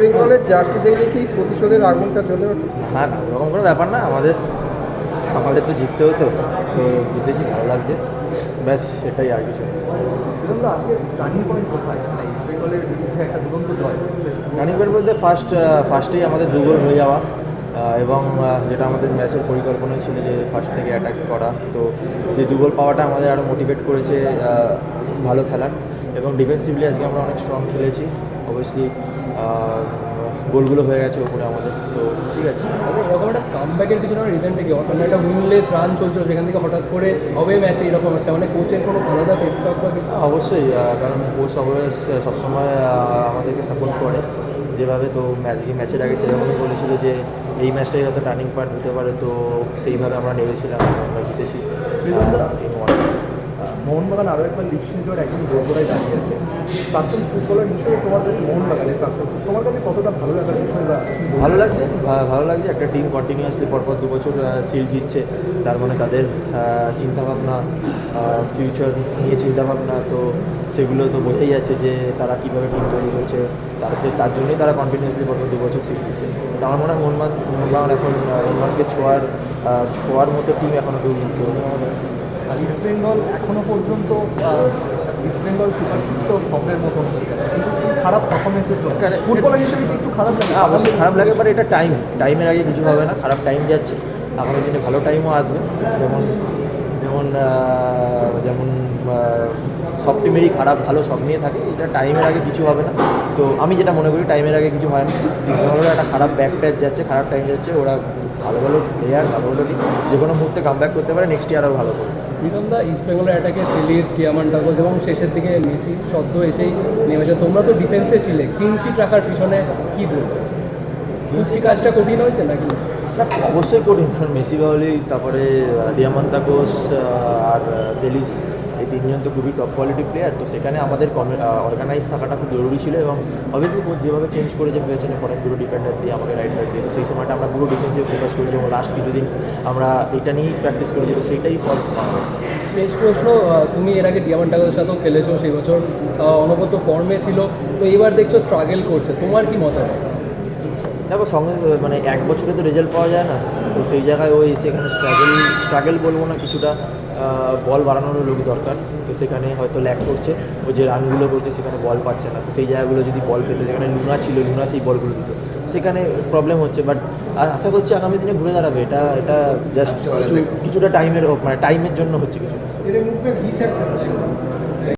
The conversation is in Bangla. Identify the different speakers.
Speaker 1: বেঙ্গলের জার্সি দেখলে কি প্রতিশোধের আগুনটা জ্বলে ওঠে?
Speaker 2: না না ওরকম কোনো ব্যাপার না আমাদের আমাদের তো জিততে হতো তো জিতেছি ভালো লাগছে ব্যাস সেটাই আর কিছু
Speaker 3: টার্নিং পয়েন্ট মানে
Speaker 2: রানিং পয়েন্ট বলতে ফার্স্ট ফার্স্টেই আমাদের দু গোল হয়ে যাওয়া এবং যেটা আমাদের ম্যাচের পরিকল্পনা ছিল যে ফার্স্ট থেকে অ্যাটাক করা তো যে দু গোল পাওয়াটা আমাদের আরও মোটিভেট করেছে ভালো খেলার। এবং ডিফেন্সিভলি আজকে আমরা অনেক স্ট্রং খেলেছি। অবভিয়াসলি গোলগুলো হয়ে গেছে ওপরে আমাদের তো ঠিক আছে।
Speaker 4: এরকম একটা কামব্যাকের পিছনে রিজনটা কি? মানে একটা উইনলেস রান চলছিল সেখান থেকে হঠাৎ করে হবে ম্যাচে এরকম একটা? মানে কোচের কোনো আলাদা কিছু?
Speaker 2: অবশ্যই কারণ কোচ অবশ্যই সবসময় আমাদেরকে সাপোর্ট করে। যেভাবে তো ম্যাচ ম্যাচের আগে সেরকমই বলেছিল যে এই ম্যাচটাই হয়তো টার্নিং পয়েন্ট হতে পারে তো সেইভাবে আমরা নেমেছিলাম আমরা জিতেছি।
Speaker 3: মোহনবাগান আরও একবার লিগ শিল্পের একজন দোরগোড়ায় দাঁড়িয়েছে প্রাক্তন ফুটবলার হিসেবে তোমার কাছে মোহনবাগানের প্রাক্তন তোমার কাছে কতটা ভালো লাগার বিষয়
Speaker 2: ভালো লাগছে ভালো লাগছে। একটা টিম কন্টিনিউয়াসলি পরপর দু বছর সিল জিতছে। তার মানে তাদের চিন্তাভাবনা ফিউচার নিয়ে চিন্তাভাবনা তো সেগুলো তো বোঝাই যাচ্ছে যে তারা কীভাবে টিম তৈরি করেছে তার তার জন্যই তারা কন্টিনিউয়াসলি পরপর দু বছর সিল জিতছে। তো আমার মনে হয় মোহনবাগান মোহনবাগান এখন আহ, মোহনবাগানকে ছোঁয়ার ছোঁয়ার মতো টিম এখনও কেউ জিততে
Speaker 3: বেঙ্গল এখনও পর্যন্ত ইস্ট বেঙ্গল সুপার সিক্স তো স্বপ্নের মতো কিন্তু খারাপ পারফরমেন্সের ফুটবলার হিসেবে একটু খারাপ লাগে?
Speaker 2: অবশ্যই খারাপ লাগে বাট এটা টাইম টাইমের আগে কিছু হবে না খারাপ টাইম যাচ্ছে। আগামী দিনে ভালো টাইমও আসবে। যেমন যেমন যেমন সব টিমেরই খারাপ ভালো সব নিয়ে থাকে এটা টাইমের আগে কিছু হবে না। তো আমি যেটা মনে করি টাইমের আগে কিছু হয় না। ইস্টবেঙ্গলের একটা খারাপ ব্যাক ট্যাচ যাচ্ছে খারাপ টাইম যাচ্ছে ওরা ভালো ভালো প্লেয়ার ভালো ভালো টিম যে কোনো মুহূর্তে কাম ব্যাক করতে পারে নেক্সট ইয়ার আরও ভালো করবে।
Speaker 4: প্রীতম দা ইস্ট বেঙ্গলের অ্যাটাকে সিলিস টিয়ামান টাগজ এবং শেষের দিকে মেসি সদ্য এসেই নেমেছে। তোমরা তো ডিফেন্সে ছিলে ক্লিনশিট রাখার পিছনে কি বলব? ক্লিনশিট কাজটা কঠিন হয়েছে নাকি?
Speaker 2: অবশ্যই কঠিন। কারণ মেসি বাউলি তারপরে ডিয়ামান্তা কোচ আর সেলিস এই তিনজন তো খুবই টপ কোয়ালিটি প্লেয়ার তো সেখানে আমাদের অর্গানাইজ থাকাটা খুব জরুরি ছিল এবং অবভিয়াসলি কোচ যেভাবে চেঞ্জ করেছে পেছনে পরে পুরো ডিফেন্ডার দিয়ে আমাকে রাইট ব্যাক দিয়ে তো সেই সময়টা আমরা পুরো ডিফেন্সিভ ফোকাস করেছি এবং লাস্ট কিছুদিন আমরা এটা নিয়েই প্র্যাকটিস করেছি তো সেইটাই ফল
Speaker 4: শেষ প্রশ্ন তুমি এর আগে ডিয়ামান টাগজের সাথেও খেলেছো সেই বছর অনবদ্য ফর্মে ছিল তো এবার দেখছ স্ট্রাগল করছে তোমার কি মতামত?
Speaker 2: দেখো সঙ্গে মানে এক বছরে তো রেজাল্ট পাওয়া যায় না। তো সেই জায়গায় ওই সেখানে স্ট্রাগল স্ট্রাগল বলব না কিছুটা বল বাড়ানোরও লোক দরকার। তো সেখানে হয়তো ল্যাক করছে। ও যে রানগুলো করছে সেখানে বল পাচ্ছে না। তো সেই জায়গাগুলো যদি বল পেতো যেখানে লুনা ছিল লুনা সেই বলগুলো দিত। সেখানে প্রবলেম হচ্ছে। বাট আশা করছি আগামী দিনে ঘুরে দাঁড়াবে। এটা এটা জাস্ট কিছুটা টাইমের মানে টাইমের জন্য হচ্ছে কিছু।